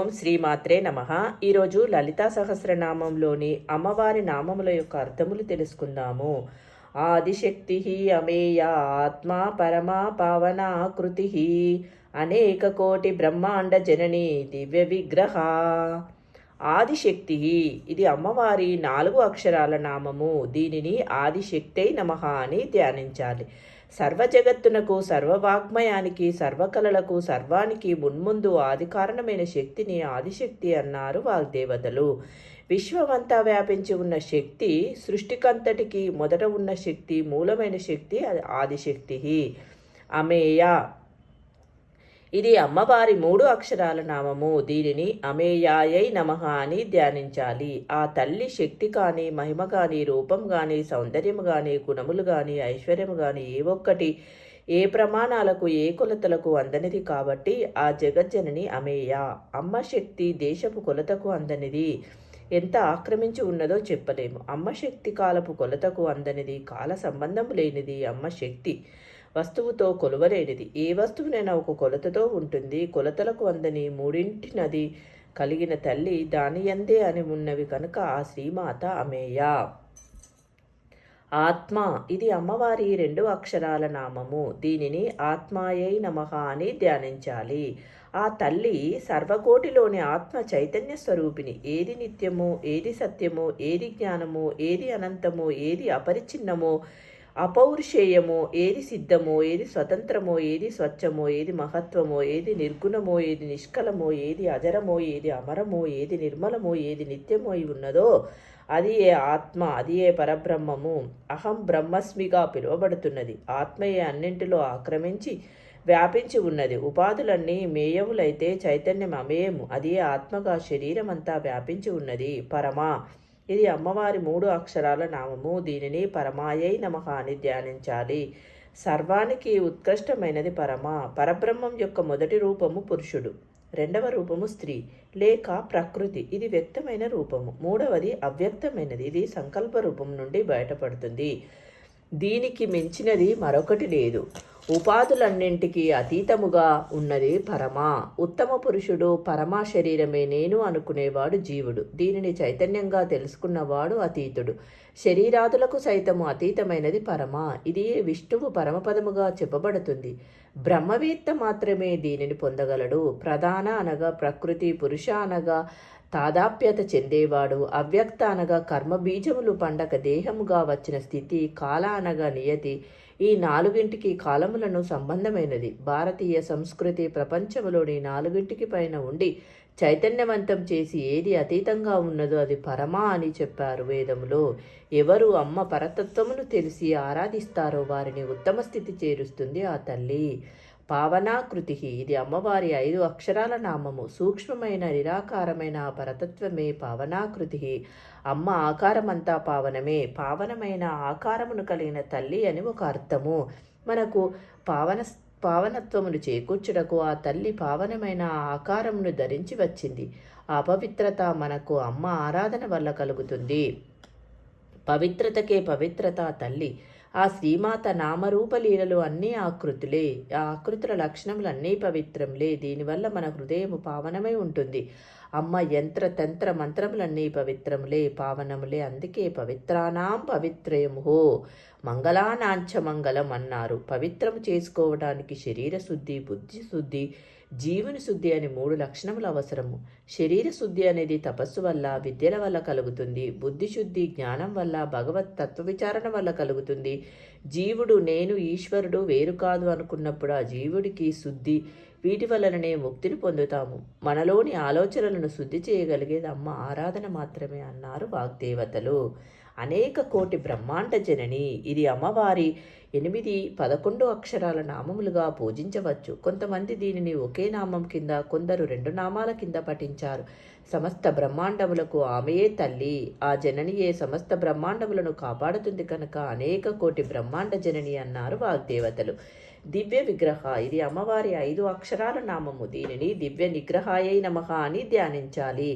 ఓం శ్రీమాత్రే నమ. ఈరోజు లలితా సహస్రనామంలోని అమ్మవారి నామముల యొక్క అర్థములు తెలుసుకుందాము. ఆదిశక్తి అమేయ ఆత్మా పరమా పావనా కృతి అనేక కోటి బ్రహ్మాండ జనని దివ్య విగ్రహ. ఆదిశక్తి. ఇది అమ్మవారి నాలుగు అక్షరాల నామము. దీనిని ఆదిశక్తి నమః అని ధ్యానించాలి. సర్వ జగత్తునకు సర్వవాగ్మయానికి సర్వకళలకు సర్వానికి మున్ముందు ఆది కారణమైన శక్తిని ఆదిశక్తి అన్నారు వాగ్దేవతలు. విశ్వమంతా వ్యాపించి ఉన్న శక్తి సృష్టికంతటికి మొదట ఉన్న శక్తి మూలమైన శక్తి ఆదిశక్తి. అమేయ ఇది అమ్మవారి మూడు అక్షరాల నామము. దీనిని అమేయాయై నమః అని ధ్యానించాలి. ఆ తల్లి శక్తి కానీ మహిమ కానీ రూపం కానీ సౌందర్యం కానీ గుణములు కానీ ఐశ్వర్యం కానీ ఏ ఒక్కటి ఏ ప్రమాణాలకు ఏ కొలతలకు అందనిది కాబట్టి ఆ జగజ్జనని అమేయ. అమ్మ శక్తి దేశపు కొలతకు అందనిది. ఎంత ఆక్రమించి ఉన్నదో చెప్పలేము. అమ్మ శక్తి కాలపు కొలతకు అందనిది. కాల సంబంధం లేనిది అమ్మ శక్తి. వస్తువుతో కొలవలేనిది. ఏ వస్తువునైనా ఒక కొలతతో ఉంటుంది. కొలతలకు అందని మూడింటి నది కలిగిన తల్లి దాని ఎందే అని ఉన్నవి కనుక ఆ శ్రీమాత అమేయ. ఆత్మ. ఇది అమ్మవారి రెండు అక్షరాల నామము. దీనిని ఆత్మాయై నమః అని ధ్యానించాలి. ఆ తల్లి సర్వకోటిలోని ఆత్మ చైతన్య స్వరూపిణి. ఏది నిత్యము ఏది సత్యము ఏది జ్ఞానము ఏది అనంతము ఏది అపరిచిన్నమో అపౌరుషేయమో ఏది సిద్ధమో ఏది స్వతంత్రమో ఏది స్వచ్ఛమో ఏది మహత్వమో ఏది నిర్గుణమో ఏది నిష్కలమో ఏది అజరమో ఏది అమరమో ఏది నిర్మలమో ఏది నిత్యమో అయి ఉన్నదో అది ఏ ఆత్మ అది ఏ పరబ్రహ్మము. అహం బ్రహ్మస్మిగా పిలువబడుతున్నది. ఆత్మయే అన్నింటిలో ఆక్రమించి వ్యాపించి ఉన్నది. ఉపాధులన్నీ మేయవులైతే చైతన్యం అమేయము అది ఏ ఆత్మగా శరీరమంతా వ్యాపించి ఉన్నది. పరమా ఇది అమ్మవారి మూడు అక్షరాల నామము. దీనిని పరమాయై నమః అని ధ్యానించాలి. సర్వానికి ఉత్కృష్టమైనది పరమ. పరబ్రహ్మం యొక్క మొదటి రూపము పురుషుడు. రెండవ రూపము స్త్రీ. లేక ప్రకృతి. ఇది వ్యక్తమైన రూపము. మూడవది అవ్యక్తమైనది. ఇది సంకల్ప రూపం నుండి బయటపడుతుంది. దీనికి మించినది మరొకటి లేదు. ఉపాధులన్నింటికీ అతీతముగా ఉన్నది పరమ. ఉత్తమ పురుషుడు పరమ శరీరమే నేను అనుకునేవాడు జీవుడు. దీనిని చైతన్యంగా తెలుసుకున్నవాడు అతీతుడు. శరీరాదులకు సైతము అతీతమైనది పరమ. ఇది విష్ణువు పరమపదముగా చెప్పబడుతుంది. బ్రహ్మవేత్త మాత్రమే దీనిని పొందగలడు. ప్రధాన అనగా ప్రకృతి పురుష అనగా తాదాప్యత చెందేవాడు. అవ్యక్త అనగా కర్మబీజములు పండక దేహముగా వచ్చిన స్థితి కాల అనగా నియతి. ఈ నాలుగింటికి కాలములను సంబంధమైనది. భారతీయ సంస్కృతి ప్రపంచములోని నాలుగింటికి పైన ఉండి చైతన్యవంతం చేసి ఏది అతీతంగా ఉన్నదో అది పరమా అని చెప్పారు వేదములో. ఎవరు అమ్మ పరతత్వమును తెలిసి ఆరాధిస్తారో వారిని ఉత్తమ స్థితి చేరుస్తుంది ఆ తల్లి. పావనాకృతి. ఇది అమ్మవారి ఐదు అక్షరాల నామము. సూక్ష్మమైన నిరాకారమైన పరతత్వమే పావనాకృతి. అమ్మ ఆకారమంతా పావనమే. పావనమైన ఆకారమును కలిగిన తల్లి అని ఒక అర్థము. మనకు పావన పావనత్వమును చేకూర్చుటకు ఆ తల్లి పావనమైన ఆకారమును ధరించి వచ్చింది. ఆ పవిత్రత మనకు అమ్మ ఆరాధన వల్ల కలుగుతుంది. పవిత్రతకే పవిత్రత తల్లి. ఆ శ్రీమాత నామరూపలీలలు అన్నీ ఆకృతులే ఆ ఆకృతుల లక్షణములు అన్నీ పవిత్రంలే దీనివల్ల మన హృదయము పావనమై ఉంటుంది. అమ్మ యంత్ర తంత్ర మంత్రములన్నీ పవిత్రములే పావనములే. అందుకే పవిత్రానాం పవిత్రయముహో. మంగళానాంచ మంగళం అన్నారు. పవిత్రము చేసుకోవడానికి శరీర శుద్ధి బుద్ధి శుద్ధి జీవుని శుద్ధి అని మూడు లక్షణములు అవసరము. శరీర శుద్ధి అనేది తపస్సు వల్ల విద్యల వల్ల కలుగుతుంది. బుద్ధి శుద్ధి జ్ఞానం వల్ల భగవత్ తత్వ విచారణ వల్ల కలుగుతుంది. జీవుడు నేను ఈశ్వరుడు వేరు కాదు అనుకున్నప్పుడు ఆ జీవుడికి శుద్ధి వీటి వలననే ముక్తిని పొందుతాము. మనలోని ఆలోచనలను శుద్ధి చేయగలిగేది అమ్మ ఆరాధన మాత్రమే అన్నారు వాగ్దేవతలు. అనేక కోటి బ్రహ్మాండ జనని. ఇది అమ్మవారి ఎనిమిది పదకొండు అక్షరాల నామములుగా పూజించవచ్చు. కొంతమంది దీనిని ఒకే నామం కింద కొందరు రెండు నామాల కింద పఠించారు. సమస్త బ్రహ్మాండములకు ఆమెయే తల్లి. ఆ జననియే సమస్త బ్రహ్మాండములను కాపాడుతుంది కనుక అనేక కోటి బ్రహ్మాండ జనని అన్నారు వాగ్దేవతలు. దివ్య విగ్రహ ఇది అమ్మవారి ఐదు అక్షరాల నామము. దీనిని దివ్య నిగ్రహాయై నమః అని ధ్యానించాలి.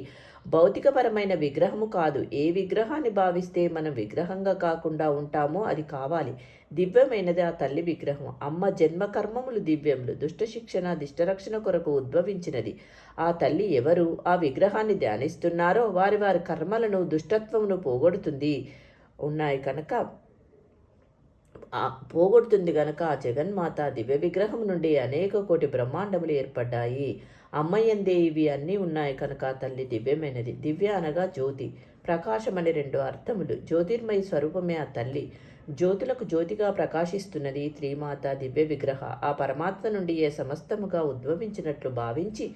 భౌతికపరమైన విగ్రహము కాదు. ఏ విగ్రహాన్ని భావిస్తే మనం విగ్రహంగా కాకుండా ఉంటామో అది కావాలి. దివ్యమైనది ఆ తల్లి విగ్రహం. అమ్మ జన్మ కర్మములు దివ్యములు. దుష్ట శిక్షణ దిష్టరక్షణ కొరకు ఉద్భవించినది. ఆ తల్లి ఎవరు? ఆ విగ్రహాన్ని ధ్యానిస్తున్నారో వారి వారి కర్మలను దుష్టత్వమును పోగొడుతుంది. ఉన్నాయి కనుక పోగొడుతుంది గనక ఆ జగన్మాత దివ్య విగ్రహం నుండి అనేక కోటి బ్రహ్మాండములు ఏర్పడ్డాయి. అమ్మయందే ఇవి అన్నీ ఉన్నాయి కనుక తల్లి దివ్యమైనది. దివ్య అనగా జ్యోతి. ప్రకాశం అని రెండు అర్థములు. జ్యోతిర్మయ స్వరూపమే ఆ తల్లి. జ్యోతులకు జ్యోతిగా ప్రకాశిస్తున్నది త్రిమాత దివ్య విగ్రహ. ఆ పరమాత్మ నుండి ఏ సమస్తముగా ఉద్భవించినట్లు భావించి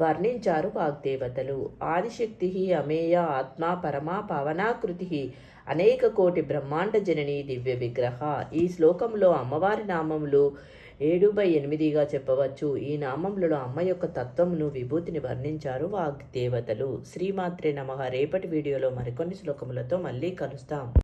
వర్ణించారు వాగ్దేవతలు. ఆదిశక్తి అమేయ ఆత్మ పరమా పవనాకృతి అనేక కోటి బ్రహ్మాండ జనని దివ్య విగ్రహ. ఈ శ్లోకంలో అమ్మవారి నామములు ఏడు బై ఎనిమిదిగా చెప్పవచ్చు. ఈ నామములలో అమ్మ యొక్క తత్వమును విభూతిని వర్ణించారు వాగ్దేవతలు. శ్రీమాత్రే నమ. రేపటి వీడియోలో మరికొన్ని శ్లోకములతో మళ్ళీ కలుస్తాం.